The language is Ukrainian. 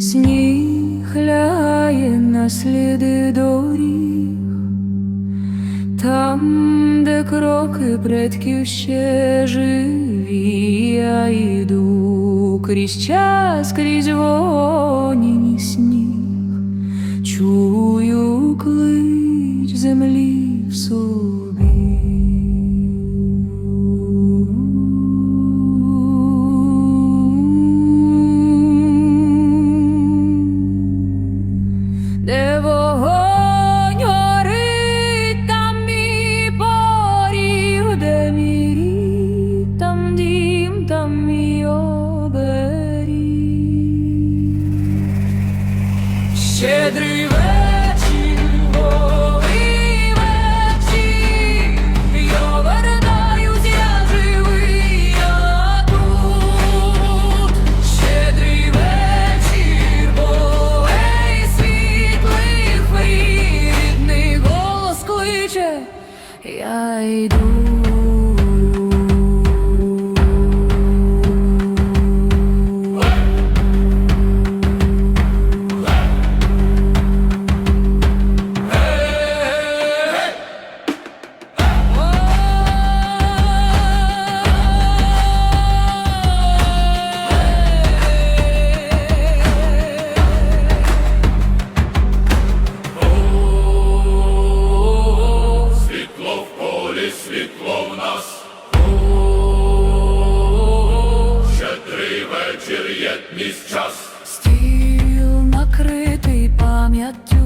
Сніг лягає на сліди доріг, там, де кроки предків ще живі, я йду крізь час, крізь вогонь і сніг, чую клич землі в собі. Я йду. світло в нас. Щедрий вечір є мій час. Стіл накритий пам'яттю.